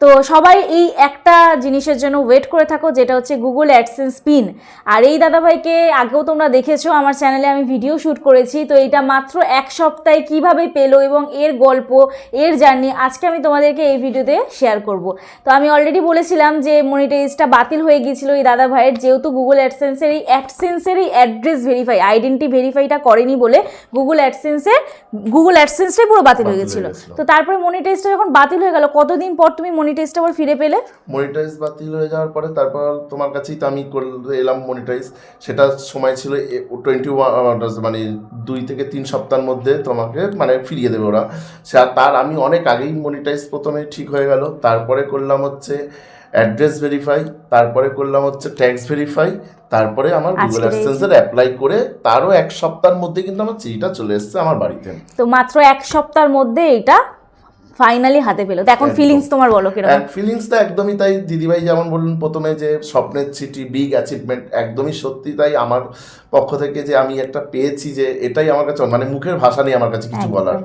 তো সবাই এই একটা জিনিসের জন্য ওয়েট করে থাকো যেটা হচ্ছে গুগল অ্যাডসেন্স পিন আর এই দাদাভাইকে আগেও তোমরা দেখেছ আমার চ্যানেলে আমি ভিডিও শ্যুট করেছি তো এটা মাত্র এক সপ্তাহে কীভাবে পেল এবং এর গল্প এর জার্নি আজকে আমি তোমাদেরকে এই ভিডিওতে শেয়ার করব। তো আমি অলরেডি বলেছিলাম যে মনিটাইজটা বাতিল হয়ে গিয়েছিল এই দাদাভাইয়ের যেহেতু গুগল অ্যাডসেন্সের এই অ্যাডসেন্সের এই অ্যাড্রেস ভেরিফাই আইডেন্টি ভেরিফাইটা করেনি বলে গুগল অ্যাডসেন্সের গুগল অ্যাডসেন্সটাই পুরো বাতিল হয়ে গেছিল। তো তারপরে মনিটাইজটা যখন বাতিল হয়ে গেল কতদিন পর তুমি মনিটাইজটা আবার ফিরে পেলে? মনিটাইজ বাতিল হয়ে যাওয়ার পরে তারপর তোমার কাছেই তো আমি করে এলাম মনিটাইজ সেটা সময় ছিল টোয়েন্টি মানে দুই থেকে তিন সপ্তাহের মধ্যে তোমাকে মানে ফিরিয়ে দেবে ওরা। সে তার আমি অনেক আগেই মনিটাইজ প্রথমে ঠিক হয়ে গেল। তারপরে করলাম হচ্ছে অ্যাড্রেস ভেরিফাই তারপরে করলাম হচ্ছে ট্যাক্স ভেরিফাই তারপরে আমার গুগল অ্যাডসেন্সের অ্যাপ্লাই করে তারও এক সপ্তাহের মধ্যে কিন্তু আমার চিঠিটা চলে এসেছে আমার বাড়িতে। তো মাত্র এক সপ্তাহের মধ্যে এটা ফাইনালি হাতে পেল। তো এখন ফিলিংস তোমার বলো কীরকম। তো একদমই তাই দিদিভাই যেমন বললেন প্রথমে যে স্বপ্নের চিঠি বিগ অ্যাচিভমেন্ট একদমই সত্যি তাই। আমার পক্ষ থেকে যে আমি একটা পেয়েছি যে এটাই আমার কাছে মানে মুখের ভাষা নেই আমার কাছে কিছু বলার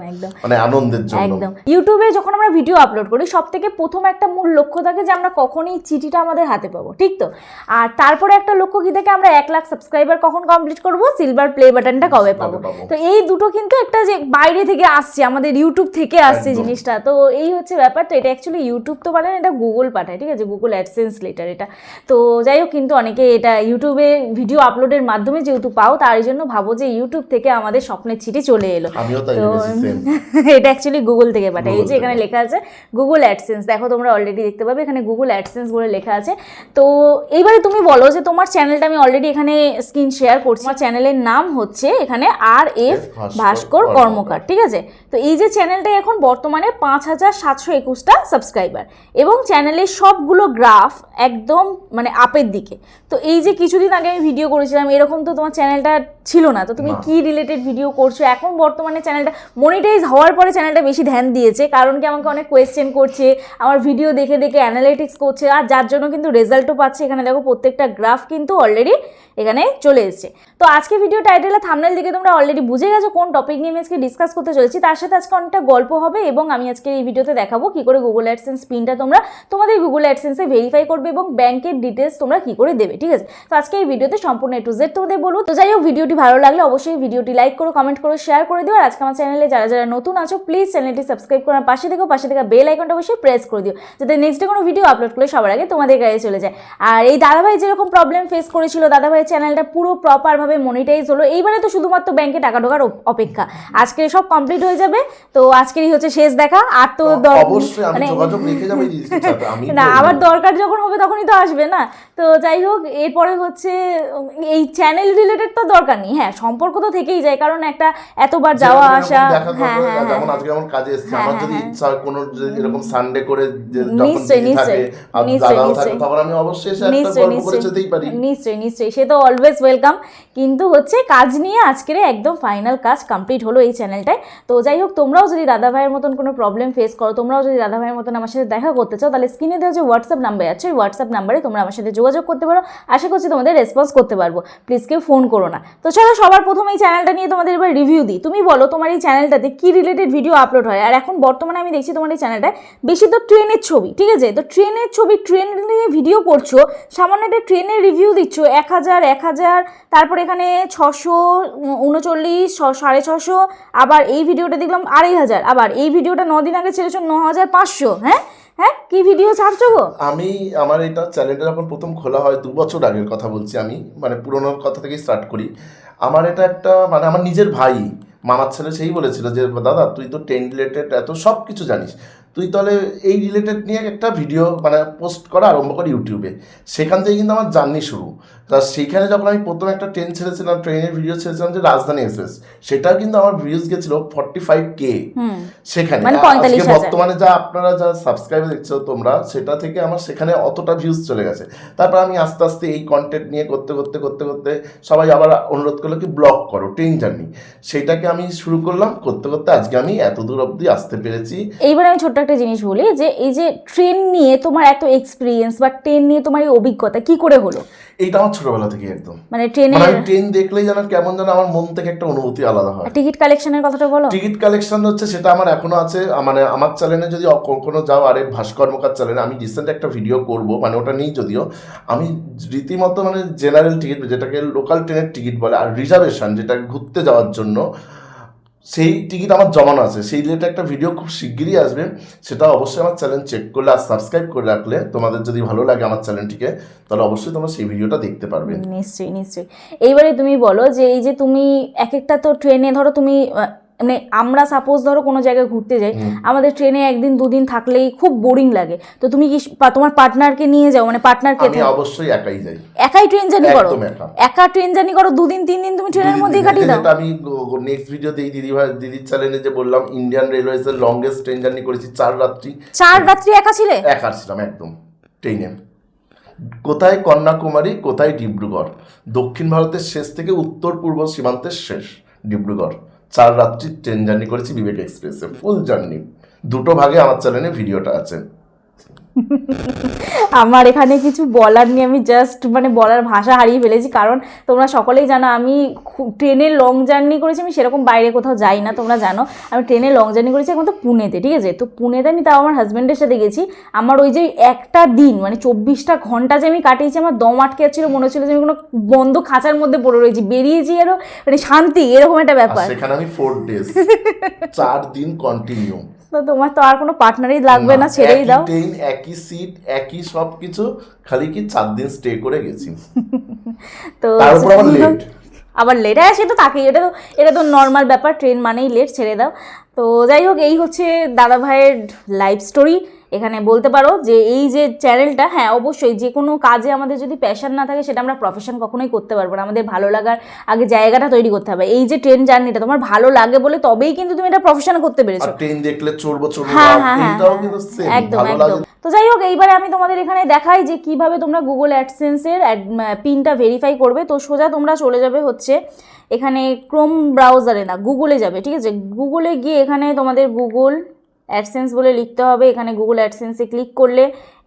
মানে আনন্দের জন্য। একদম। ইউটিউবে যখন আমরা ভিডিও আপলোড করি সব থেকে প্রথম একটা মূল লক্ষ্য থাকে যে আমরা কখনই চিঠিটা আমাদের হাতে পাবো ঠিক তো? আর তারপরে একটা লক্ষ্য কি থাকে আমরা এক লাখ সাবস্ক্রাইবার কখন কমপ্লিট করব? সিলভার প্লে বাটনটা কবে পাবো? তো এই দুটো কিন্তু একটা যে বাইরে থেকে আসছে আমাদের ইউটিউব থেকে আসছে জিনিসটা। তো এই হচ্ছে ব্যাপার। তো এটা অ্যাকচুয়ালি ইউটিউব তো না, এটা গুগল পাঠায় ঠিক আছে? গুগল অ্যাডসেন্স লেটার এটা। তো যাই হোক কিন্তু অনেকে এটা ইউটিউবে ভিডিও আপলোডের মাধ্যমে যেহেতু পাও তার জন্য ভাবো যে ইউটিউব থেকে আমাদের স্বপ্নের চিঠি চলে এলো। তো এটা অ্যাকচুয়ালি গুগল থেকে পাঠায়। এই যে এখানে লেখা আছে গুগল অ্যাডসেন্স দেখো তোমরা অলরেডি দেখতে পাবে এখানে গুগল অ্যাডসেন্স বলে লেখা আছে। তো এইবারে তুমি বলো যে তোমার চ্যানেলটা আমি অলরেডি এখানে স্ক্রিন শেয়ার করছি। আমার চ্যানেলের নাম হচ্ছে এখানে আর এফ ভাস্কর। কর্মকার ঠিক আছে? তো এই যে চ্যানেলটা এখন বর্তমানে পাঁচ হাজার সাতশো একুশটা সাবস্ক্রাইবার এবং চ্যানেলের সবগুলো গ্রাফ একদম মানে আপের দিকে। তো এই যে কিছুদিন আগে আমি ভিডিও করেছিলাম এরকম তো তোমার চ্যানেলটা ছিল না। তো তুমি। কি রিলেটেড ভিডিও করছ? এখন বর্তমানে চ্যানেলটা মনিটাইজ হওয়ার পরে চ্যানেলটা বেশি ধ্যান দিয়েছে কারণ কি আমাকে অনেক কোয়েশ্চেন করছে আমার ভিডিও দেখে দেখে অ্যানালিটিক্স করছে আর যার জন্য কিন্তু রেজাল্টও পাচ্ছে। এখানে দেখো প্রত্যেকটা গ্রাফ কিন্তু অলরেডি এখানে চলে এসছে। তো আজকে ভিডিও টাইটেলে থামনেল দিকে তোমরা অলরেডি বুঝে গেছো কোন টপিক নিয়ে আমি আজকে ডিসকাস করতে চলেছি। তার সাথে আজকে অনেকটা গল্প হবে এবং আমি আজকে এই ভিডিওতে দেখাবো কি করে গুগল অ্যাডসেন্স পিনটা তোমরা তোমাদের গুগল অ্যাডসেন্সে ভেরিফাই করবে এবং ব্যাংকের ডিটেলস তোমরা কি করে দেবে ঠিক আছে? তো আজকে এই ভিডিওতে সম্পূর্ণ টু জেড তোমাদের বলব তো যাই হোক ভিডিওটি ভালো লাগলে অবশ্যই ভিডিওটি লাইক করো কমেন্ট করো শেয়ার করে দিও। আর আজকে আমার চ্যানেলে যারা যারা নতুন আছো প্লিজ চ্যানেলটি সাবস্ক্রাইব করার পাশে দেখো পাশে থেকে বেল আইকনটা অবশ্যই প্রেস করে দিও। যাতে নেক্সট কোনো ভিডিও আপলোড করলে সবার আগে তোমাদের গায়ে চলে যায়। আর এই দাদাভাই যেরকম প্রবলেম ফেস করেছিল দাদাভাইয়ের চ্যানেলটা পুরো প্রপারভাবে মনিটাইজ হলো। এইবারে তো শুধুমাত্র ব্যাংকে টাকা ঢোকার অপেক্ষা। আজকে সব কমপ্লিট হয়ে যাবে। তো আজকেরই হচ্ছে শেষ দেখা। আর তো মানে- না। আবার দরকার যখন হবে তখনই তো আসবে না। তো যাই হোক এরপরে হচ্ছে এই চ্যানেল রিলেটেড তো দরকার নেই। হ্যাঁ সম্পর্ক তো থেকেই যায় কারণ একটা এতবার যাওয়া আসা হ্যাঁ হ্যাঁ যেমন হ্যাঁ। আজকে যেমন কাজে এসেছে হ্যাঁ, আমার যদি। ইচ্ছা কোনো এরকম সানডে করে নিশ্চয়ই, নিশ্চয়ই, নিশ্চয়ই, নিশ্চয়ই। তখন আমি অবশ্যই নিশ্চয়ই নিশ্চয়ই। নিশ্চয়ই নিশ্চয়ই সে তো অলওয়েজ ওয়েলকাম কিন্তু হচ্ছে কাজ নিয়ে আজকের একদম ফাইনাল কাজ কমপ্লিট হলো এই চ্যানেলটায় তো যাই হোক তোমরাও যদি দাদা ভাইয়ের মতন কোনো প্রবলেম ফেস করো তোমরাও যদি দাদা ভাইয়ের মতন আমার সাথে দেখা করতে চাও তাহলে স্ক্রিনে দেওয়া যে হোয়াটসঅ্যাপ নাম্বার আছে ওই হোয়াটসঅ্যাপ নাম্বারে তোমরা আমার সাথে যোগাযোগ করতে পারো। আশা করছি তোমাদের রেসপন্স করতে পারব। প্লিজ কেউ ফোন করো না। তো চলো সবার প্রথমে এই চ্যানেলটা নিয়ে তোমাদের এবার রিভিউ দিই। তুমি বলো, তোমার এই চ্যানেলটাতে কি রিলেটেড ভিডিও আপলোড হয়? আর এখন বর্তমানে আমি দেখছি তোমার এই চ্যানেলটায় বেশি তো ট্রেনের ছবি, ঠিক আছে? তো ট্রেনের ছবি, ট্রেন নিয়ে ভিডিও করছ, সামান্য একটা ট্রেনের রিভিউ দিচ্ছ, এক হাজার এক হাজার, তারপর এখানে ছশো উনচল্লিশ সাড়ে ছশো, আবার এই ভিডিওটা দেখলাম আড়াই হাজার, আবার এই ভিডিওটা দিন আগে ছেড়েছো ন হাজার পাঁচশো হ্যাঁ? হ্যাঁ কি ভিডিও ছাড়ছো গো? আমি আমার এটা চ্যানেলটা যখন প্রথম খোলা হয়, দু বছর আগের কথা বলছি আমি মানে পুরোনোর কথা থেকেই স্টার্ট করি। আমার এটা একটা মানে আমার নিজের ভাই, মামার ছেলে সেই বলেছিল যে, দাদা, তুই তো টেন রিলেটেড এত সব কিছু জানিস। তুই তাহলে এই রিলেটেড নিয়ে একটা ভিডিও মানে পোস্ট করা আরম্ভ করি ইউটিউবে সেখান থেকে কিন্তু আমার জার্নি শুরু। তা সেইখানে যখন আমি প্রথম একটা ট্রেন ছেড়েছিলাম ট্রেনের ভিডিও ছেড়েছিলাম যে রাজধানী এক্সপ্রেস সেটাও কিন্তু আমার ভিউজ গেছিল ফর্টি ফাইভ কে সেখানে। মানে আর 45,000 আজকে বর্তমানে যা আপনারা যা সাবস্ক্রাইব দেখছ তোমরা সেটা থেকে আমার সেখানে অতটা ভিউজ চলে গেছে। তারপর আমি আস্তে আস্তে এই কন্টেন্ট নিয়ে করতে করতে করতে করতে সবাই আবার অনুরোধ করল কি ব্লগ করো ট্রেন জার্নি সেটাকে আমি শুরু করলাম করতে করতে আজকে আমি এত দূর অবধি আসতে পেরেছি। এইবার আমি ছোট্ট একটা জিনিস বলি যে এই যে ট্রেন নিয়ে তোমার এত এক্সপিরিয়েন্স বা ট্রেন নিয়ে তোমার এই অভিজ্ঞতা কি করে হলো? এইটা আমার ছোটবেলা থেকে একদম। মানে ট্রেনে মানে ট্রেন দেখলেই যেন কেমন যেন আমার মন থেকে একটা অনুভূতি আলাদা হয়। টিকিট কালেকশনের কথাটা বলো। টিকিট কালেকশন হচ্ছে সেটা আমার এখনও আছে মানে আমার চ্যানেলে যদি কোনো যাও আরে ভাস্কর্মকার চ্যানেলে আমি রিসেন্ট একটা ভিডিও করব মানে ওটা নেই যদিও। আমি রীতিমতো মানে জেনারেল টিকিট যেটাকে লোকাল ট্রেনের টিকিট বলে আর রিজার্ভেশন যেটা ঘুরতে যাওয়ার জন্য সেই টিকিট আমার জমানো আছে। সেই রিলেটেড একটা ভিডিও খুব শিগগিরই আসবে। সেটা অবশ্যই আমার চ্যানেল চেক করলে আর সাবস্ক্রাইব করে রাখলে তোমাদের যদি ভালো লাগে আমার চ্যানেলটিকে তাহলে অবশ্যই তোমরা সেই ভিডিওটা দেখতে পারবে। নিশ্চয়ই নিশ্চয়ই। এইবারে তুমি বলো যে, এই যে তুমি এক একটা তো ট্রেনে ধরো তুমি মানে আমরা সাপোজ ধরো কোনো জায়গায় ঘুরতে যাই আমাদের ট্রেনে একদিন দুদিন থাকলেই খুব বোরিং লাগে। তো তুমি কি তোমার পার্টনারকে নিয়ে যাও? মানে পার্টনারকে আমি অবশ্যই একাই যাই। একাই ট্রেন জার্নি করো? একদম একা ট্রেন জার্নি করো দুদিন তিন দিন তুমি ট্রেনের মধ্যেই কাটিয়ে দাও। আমি নেক্সট ভিডিওতে এই দিদি ভাই দিদির চ্যানেলে যে বললাম ইন্ডিয়ান রেলওয়েজ এর লংগেস্ট ট্রেন জার্নি করেছি চার রাত্রি। চার রাত্রি একা ছিলে? একা ছিলাম একদম ট্রেনে কোথায় কন্যাকুমারী কোথায় ডিব্রুগড়? দক্ষিণ ভারতের শেষ থেকে উত্তর পূর্ব সীমান্তের শেষ ডিব্রুগড়। চার রাত্রি ট্রেন জার্নি করেছি বিবেক এক্সপ্রেসে ফুল জার্নি দুটো ভাগে আমার চ্যানেলে ভিডিওটা আছে। আমার এখানে কিছু বলার নিয়ে আমি জাস্ট মানে বলার ভাষা হারিয়ে ফেলেছি। কারণ তোমরা সকলেই জানো আমি ট্রেনে লং জার্নি করেছি আমি সেরকম বাইরে কোথাও যাই না তোমরা জানো। আমি ট্রেনে লং জার্নি করেছি এখন তো পুনেতে ঠিক আছে? তো পুনেতে আমি তাও আমার হাজব্যান্ডের সাথে গেছি। আমার ওই যে একটা দিন মানে চব্বিশটা ঘণ্টা যে আমি কাটিয়েছি আমার দম আটকে যাচ্ছিল মনে হচ্ছিল যে আমি কোনো বন্ধ খাঁচার মধ্যে পড়ে রয়েছি। বেরিয়েছি আরও মানে শান্তি এরকম একটা ব্যাপার। সেখানে আমি ফোর ডেজ চার দিন কন্টিনিউ তো তোমার তো আর কোনো পার্টনারই লাগবে না ছেড়েই দাও। ট্রেন একই সিট একই সব কিছু খালি কি চার দিন স্টে করে গেছি। তো আবার লেট আবার লেট হ্যাঁ সে তো তাকেই এটা তো এটা তো নর্মাল ব্যাপার ট্রেন মানেই লেট ছেড়ে দাও। তো যাই হোক এই হচ্ছে দাদা ভাইয়ের লাইফ স্টোরি এখানে বলতে পারো যে এই যে চ্যানেলটা হ্যাঁ অবশ্যই যে কোনো কাজে আমাদের যদি প্যাশন না থাকে সেটা আমরা প্রফেশন কখনোই করতে পারব না। আমাদের ভালো লাগার আগে জায়গাটা তৈরি করতে হবে। এই যে ট্রেন জার্নিটা তোমার ভালো লাগে বলে তবেই কিন্তু তুমি এটা প্রফেশন করতে পেরেছ। ট্রেন দেখলে চড়বো চড়বো হ্যাঁ, হ্যাঁ, হ্যাঁ, এইটাও একদম একদম। তো যাই হোক এইবারে আমি তোমাদের এখানে দেখাই যে কীভাবে তোমরা গুগল অ্যাডসেন্সের পিনটা ভেরিফাই করবে। তো সোজা তোমরা চলে যাবে হচ্ছে এখানে ক্রোম ব্রাউজারে না গুগলে যাবে ঠিক আছে? গুগলে গিয়ে এখানে তোমাদের গুগল অ্যাডসেন্স বলে লিখতে হবে। এখানে গুগল অ্যাডসেন্সে ক্লিক করলে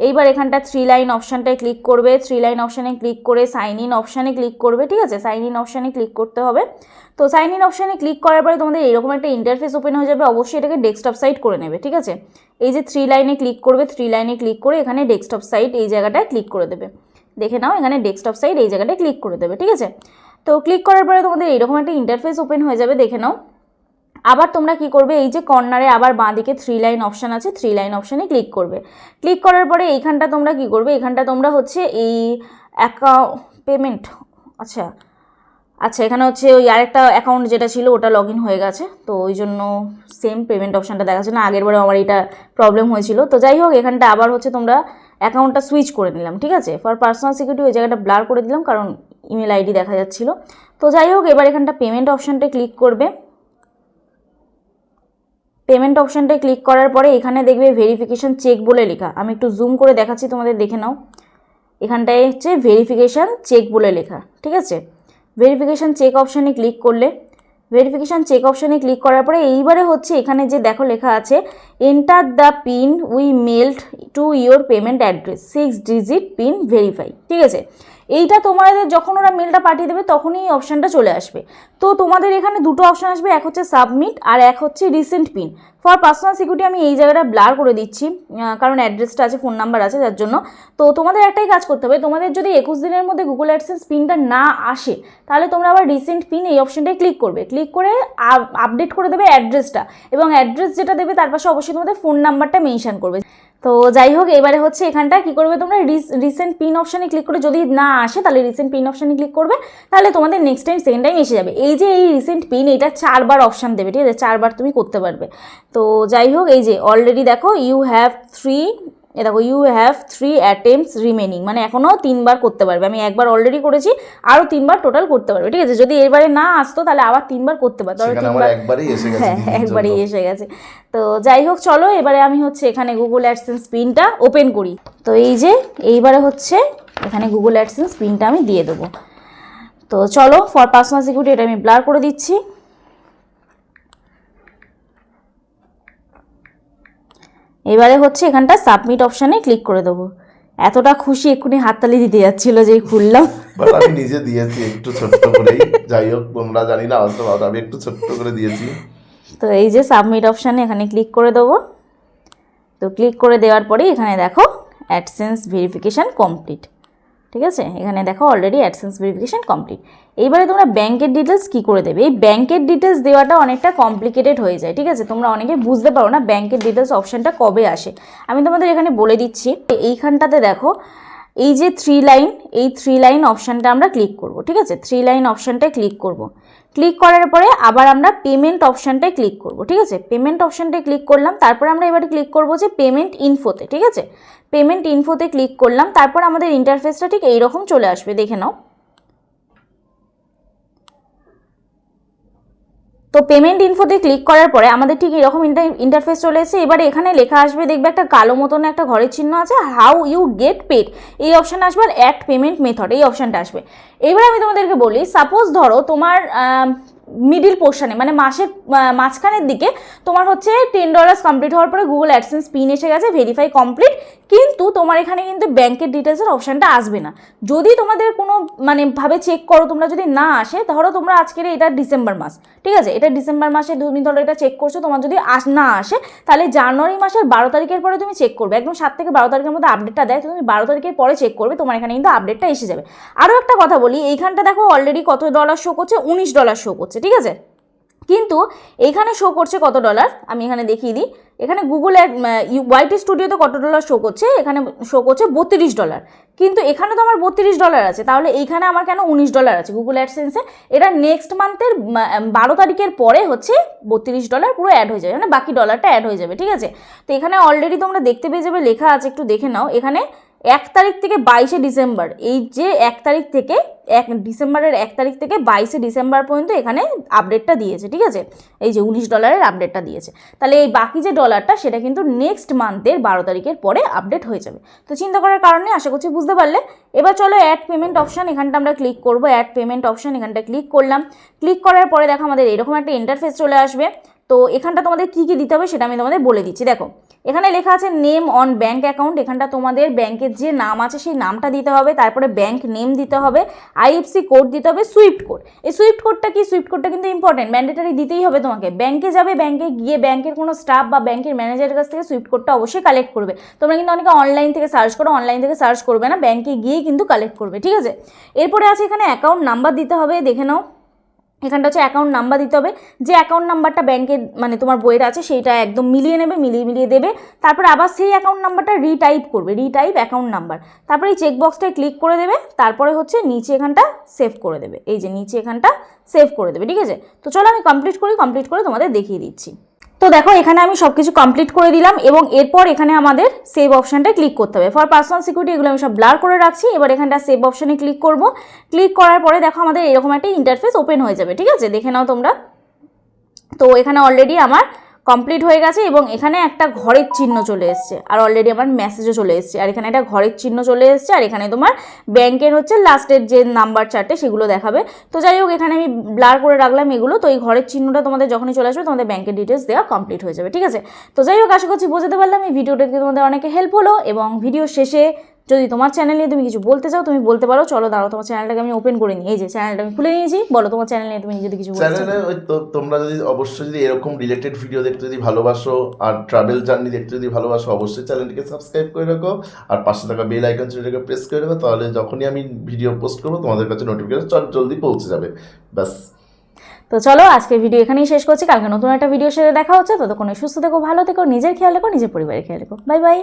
এইবার এখানটা থ্রি লাইন অপশানটায় ক্লিক করবে। থ্রি লাইন অপশানে ক্লিক করে সাইন ইন অপশানে ক্লিক করবে, ঠিক আছে? সাইন ইন অপশানে ক্লিক করতে হবে। তো সাইন ইন অপশানে ক্লিক করার পরে তোমাদের এরকম একটা ইন্টারফেস ওপেন হয়ে যাবে। অবশ্যই এটাকে ডেস্কটপ সাইট করে নেবে, ঠিক আছে? এই যে থ্রি লাইনে ক্লিক করবে থ্রি লাইনে ক্লিক করে এখানে ডেস্কটপ সাইট এই জায়গাটায় ক্লিক করে দেবে। দেখে নাও, এখানে ডেস্কটপ সাইট এই জায়গাটায় ক্লিক করে দেবে, ঠিক আছে? তো ক্লিক করার পরে তোমাদের এরকম একটা ইন্টারফেস ওপেন হয়ে যাবে, দেখে নাও। আবার তোমরা কি করবে? এই যে কর্নারে আবার বাঁদিকে থ্রি লাইন অপশান আছে থ্রি লাইন অপশানে ক্লিক করবে। ক্লিক করার পরে এইখানটা তোমরা কি করবে? এখানটা তোমরা হচ্ছে এই অ্যাকাউ পেমেন্ট আচ্ছা আচ্ছা এখানে হচ্ছে ওই আরেকটা অ্যাকাউন্ট যেটা ছিল ওটা লগ ইন হয়ে গেছে। তো ওই জন্য সেম পেমেন্ট অপশানটা দেখাচ্ছে না, আগের বারে আমার এটা প্রবলেম হয়েছিল। তো যাই হোক, এখানটা আবার হচ্ছে তোমরা অ্যাকাউন্টটা সুইচ করে নিলাম, ঠিক আছে? ফর পার্সোনাল সিকিউরিটি ওই জায়গাটা ব্লার করে দিলাম, কারণ ইমেল আইডি দেখা যাচ্ছিল। তো যাই হোক, এবার এখানটা পেমেন্ট অপশানটা ক্লিক করবে। পেমেন্ট অপশানটায় ক্লিক করার পরে এখানে দেখবে ভেরিফিকেশন চেক বলে লেখা। আমি একটু জুম করে দেখাচ্ছি, তোমাদের দেখে নাও। এখানটায় হচ্ছে ভেরিফিকেশান চেক বলে লেখা, ঠিক আছে? ভেরিফিকেশান চেক অপশানে ক্লিক করলে ভেরিফিকেশান চেক অপশানে ক্লিক করার পরে এইবারে হচ্ছে এখানে যে দেখো লেখা আছে enter the PIN we mailed to your payment address six digit PIN verify ঠিক আছে? এইটা তোমাদের যখন ওরা মেলটা পাঠিয়ে দেবে, তখনই এই অপশানটা চলে আসবে। তো তোমাদের এখানে দুটো অপশান আসবে, এক হচ্ছে সাবমিট আর এক হচ্ছে resend PIN for personal security আমি এই জায়গাটা ব্লার করে দিচ্ছি কারণ অ্যাড্রেসটা আছে ফোন নাম্বার আছে যার জন্য। তো তোমাদের একটাই কাজ করতে হবে, তোমাদের যদি একুশ দিনের মধ্যে গুগল অ্যাডসেন্স পিনটা না আসে, তাহলে তোমরা আবার রিসেন্ট পিন এই অপশনটায় ক্লিক করবে। ক্লিক করে আপডেট করে দেবে অ্যাড্রেসটা এবং অ্যাড্রেস যেটা দেবে, তার পাশে অবশ্যই তোমাদের ফোন নাম্বারটা মেনশান করবে। তো যাই হোক, এবারে হচ্ছে এখানটা কি করবে তোমরা? রিসেন্ট পিন অপশানে ক্লিক করে যদি না আসে, তাহলে রিসেন্ট পিন অপশানে ক্লিক করবে, তাহলে তোমাদের নেক্সট টাইম সেকেন্ড টাইম এসে যাবে। এই যে এই রিসেন্ট পিন এটা চারবার অপশান দেবে, ঠিক আছে? চারবার তুমি করতে পারবে। তো যাই হোক, এই যে অলরেডি দেখো ইউ হ্যাভ থ্রি এ দেখো you have three attempts remaining মানে এখনও তিনবার করতে পারবে। আমি একবার অলরেডি করেছি আরও তিনবার টোটাল করতে পারবে ঠিক আছে? যদি এবারে না আসতো তাহলে আবার তিনবার করতে পারতো। হ্যাঁ একবারই এসে গেছে। তো যাই হোক চলো এবারে আমি হচ্ছে এখানে গুগল অ্যাডসেন্স পিনটা ওপেন করি। তো এই যে এইবারে হচ্ছে এখানে গুগল অ্যাডসেন্স পিনটা আমি দিয়ে দেবো। তো চলো ফর পার্সোনাল সিকিউরিটি এটা আমি ব্লার করে দিচ্ছি। এবারে হচ্ছে এখানটা সাবমিট অপশানে ক্লিক করে দেবো। এতটা খুশি এক্ষুনি হাততালি দিতে যাচ্ছিল যে খুললাম। আমি নিজে দিয়েছি একটু ছোট্ট করেই। যাই হোক তোমরা জানি না অত আমি একটু ছোট্ট করে দিয়েছি। তো এই যে সাবমিট অপশানে এখানে ক্লিক করে দেবো। তো ক্লিক করে দেওয়ার পরে এখানে দেখো অ্যাডসেন্স ভেরিফিকেশান কমপ্লিট ঠিক আছে? এখানে দেখো অলরেডি অ্যাডসেন্স ভেরিফিকেশান কমপ্লিট এইবারে তোমরা ব্যাংকের ডিটেলস কী করে দেবে? এই ব্যাংকের ডিটেলস দেওয়াটা অনেকটা কমপ্লিকেটেড হয়ে যায়, ঠিক আছে? তোমরা অনেকে বুঝতে পারো না ব্যাংকের ডিটেলস অপশানটা কবে আসে। আমি তোমাদের এখানে বলে দিচ্ছি এইখানটাতে দেখো, এই যে থ্রি লাইন এই থ্রি লাইন অপশানটা আমরা ক্লিক করব, ঠিক আছে? থ্রি লাইন অপশানটায় ক্লিক করব। ক্লিক করার পরে আবার আমরা পেমেন্ট অপশানটায় ক্লিক করব, ঠিক আছে? পেমেন্ট অপশানটায় ক্লিক করলাম, তারপর আমরা এবারে ক্লিক করব যে পেমেন্ট ইনফোতে ঠিক আছে? পেমেন্ট ইনফোতে ক্লিক করলাম, তারপর আমাদের ইন্টারফেসটা ঠিক এইরকম চলে আসবে, দেখে নাও। তো পেমেন্ট ইনফোতে ক্লিক করার পরে আমাদের ঠিক এরকম ইন্টারফেস চলে এসেছে। এবারে এখানে লেখা আসবে, দেখবে একটা কালো মতন একটা ঘরের চিহ্ন আছে হাউ ইউ গেট পেড এই অপশান আসবে আর অ্যাড পেমেন্ট মেথড এই অপশানটা আসবে। এবার আমি তোমাদেরকে বলি সাপোজ ধরো তোমার মিডিল পোর্শনে মানে মাসের মাঝখানের দিকে তোমার হচ্ছে টেন ডলার্স কমপ্লিট হওয়ার পরে গুগল অ্যাডসেন্স পিন এসে গেছে ভেরিফাই কমপ্লিট কিন্তু তোমার এখানে কিন্তু ব্যাংকের ডিটেলসের অপশানটা আসবে না। যদি তোমাদের কোনো মানে ভাবে চেক করো, তোমরা যদি না আসে, ধরো তোমরা আজকের এটা ডিসেম্বর মাস, ঠিক আছে? এটা ডিসেম্বর মাসে তুমি ধরো এটা চেক করছ, তোমার যদি আস না আসে, তাহলে জানুয়ারি মাসের বারো তারিখের পরে তুমি চেক করবে। একদম সাত থেকে বারো তারিখের মধ্যে আপডেটটা দেয় তুমি বারো তারিখের পরে চেক করবে, তোমার এখানে কিন্তু আপডেটটা এসে যাবে। আরও একটা কথা বলি, এইখানটা দেখো অলরেডি কত ডলার শো করছে? উনিশ ডলার শো করছে, ঠিক আছে? কিন্তু এখানে শো করছে কত ডলার আমি এখানে দেখিয়ে দিই। এখানে গুগল অ্যাড ওয়াইটি স্টুডিওতে কত ডলার শো করছে? এখানে শো করছে বত্রিশ ডলার কিন্তু এখানে তো আমার বত্রিশ ডলার আছে। তাহলে এইখানে আমার কেন উনিশ ডলার আছে গুগল অ্যাডসেন্সে এটা নেক্সট মান্থের বারো তারিখের পরে হচ্ছে বত্রিশ ডলার পুরো অ্যাড হয়ে যাবে। মানে বাকি ডলারটা অ্যাড হয়ে যাবে, ঠিক আছে? তো এখানে অলরেডি তোমরা দেখতে পেয়ে যাবে, লেখা আছে, একটু দেখে নাও। এখানে এক তারিখ থেকে বাইশে ডিসেম্বর এই যে এক তারিখ থেকে এক ডিসেম্বরের এক তারিখ থেকে বাইশে ডিসেম্বর পর্যন্ত এখানে আপডেটটা দিয়েছে, ঠিক আছে? এই যে উনিশ ডলারের আপডেটটা দিয়েছে। তাহলে এই বাকি যে ডলারটা সেটা কিন্তু নেক্সট মান্থের বারো তারিখের পরে আপডেট হয়ে যাবে। তো চিন্তা করার কারণে আশা করছি বুঝতে পারলে। এবার চলো অ্যাড পেমেন্ট অপশান এখানটা আমরা ক্লিক করব। অ্যাড পেমেন্ট অপশান এখানটা ক্লিক করলাম। ক্লিক করার পরে দেখো আমাদের এরকম একটা ইন্টারফেস চলে আসবে। তো এখানটা তোমাদের কী কী দিতে হবে সেটা আমি তোমাদের বলে দিচ্ছি। দেখো, এখানে লেখা আছে নেম অন ব্যাঙ্ক অ্যাকাউন্ট এখানটা তোমাদের ব্যাংকের যে নাম আছে সেই নামটা দিতে হবে, তারপরে ব্যাংক নেম দিতে হবে আইএফসি কোড দিতে হবে সুইফট কোড এই সুইফট কোডটা কি? সুইফট কোডটা কিন্তু ইম্পর্টেন্ট ম্যান্ডেটারি দিতেই হবে তোমাকে। ব্যাংকে যাবে ব্যাংকে গিয়ে ব্যাংকের কোনো স্টাফ বা ব্যাংকের ম্যানেজারের কাছ থেকে সুইফট কোডটা অবশ্যই কালেক্ট করবে। তোমরা কিন্তু অনেকে অনলাইন থেকে সার্চ করো অনলাইন থেকে সার্চ করবে না ব্যাংকে গিয়েই কিন্তু কালেক্ট করবে, ঠিক আছে? এরপরে আছে এখানে অ্যাকাউন্ট নাম্বার দিতে হবে, দেখে নাও। এখানটা হচ্ছে অ্যাকাউন্ট নাম্বার দিতে হবে। যে অ্যাকাউন্ট নাম্বারটা ব্যাংকের মানে তোমার বইয়ের আছে, সেইটা একদম মিলিয়ে নেবে, মিলিয়ে মিলিয়ে দেবে। তারপর আবার সেই অ্যাকাউন্ট নাম্বারটা রিটাইপ করবে রিটাইপ অ্যাকাউন্ট নাম্বার তারপরে এই চেকবক্সটায় ক্লিক করে দেবে, তারপরে হচ্ছে নিচে এখানটা সেভ করে দেবে। এই যে নিচে এখানটা সেভ করে দেবে, ঠিক আছে? তো চলো আমি কমপ্লিট করি কমপ্লিট করে তোমাদের দেখিয়ে দিচ্ছি। তো দেখো, এখানে আমি সব কিছু কমপ্লিট করে দিলাম এবং এরপর এখানে আমাদের সেভ অপশানটা ক্লিক করতে হবে। ফর পার্সোনাল সিকিউরিটি এগুলো আমি সব ব্লার করে রাখছি, এবার এখানটা সেভ অপশানে ক্লিক করব। ক্লিক করার পরে দেখো, আমাদের এরকম একটা ইন্টারফেস ওপেন হয়ে যাবে, ঠিক আছে? দেখে নাও তোমরা। তো এখানে অলরেডি আমার কমপ্লিট হয়ে গেছে এবং এখানে একটা ঘরের চিহ্ন চলে এসছে। আর অলরেডি আমার মেসেজও চলে এসছে। আর এখানে একটা ঘরের চিহ্ন চলে এসছে। আর এখানে তোমার ব্যাংকের হচ্ছে লাস্টের যে নাম্বার চারটে সেগুলো দেখাবে। তো যাই হোক, এখানে আমি ব্লার করে রাখলাম এগুলো। তো এই ঘরের চিহ্নটা তোমাদের যখনই চলে আসবে, তোমাদের ব্যাংকের ডিটেলস দেওয়া কমপ্লিট হয়ে যাবে। ঠিক আছে? তো যাই হোক, আশা করছি বোঝাতে পারলাম। এই ভিডিওটা তোমাদের অনেকে হেল্প হলো এবং ভিডিও শেষে যদি তোমার চ্যানেল নিয়ে তুমি কিছু বলতে চাও তুমি বলতে পারো। চলো দাঁড়াও তোমার চ্যানেলটাকে আমি ওপেন করে নিই। এই যে চ্যানেলটা আমি খুলে নিয়েছি। বলো তোমার চ্যানেল নিয়ে তুমি যদি কিছু বলতে চাও। চ্যানেলে ওই তো তোমরা যদি অবশ্যই যদি এরকম রিলেটেড ভিডিও দেখতে যদি ভালোবাসো আর ট্রাভেল জার্নি দেখতে যদি ভালোবাসো অবশ্যই চ্যানেলটিকে সাবস্ক্রাইব করে রাখো। আর পাশে থাকা বেল আইকন সেটাকে প্রেস করে রাখো তাহলে যখনই আমি ভিডিও পোস্ট করব তোমাদের কাছে নোটিফিকেশন চট জলদি পৌঁছে যাবে। ব্যাস। তো চলো আজকে ভিডিও এখানেই শেষ করছি। কালকে নতুন একটা ভিডিও সাথে দেখা হচ্ছে। ততক্ষণে সুস্থ থেকো ভালো থেকো নিজের খেয়াল রেখো নিজের পরিবারের খেয়াল রেখো। Bye bye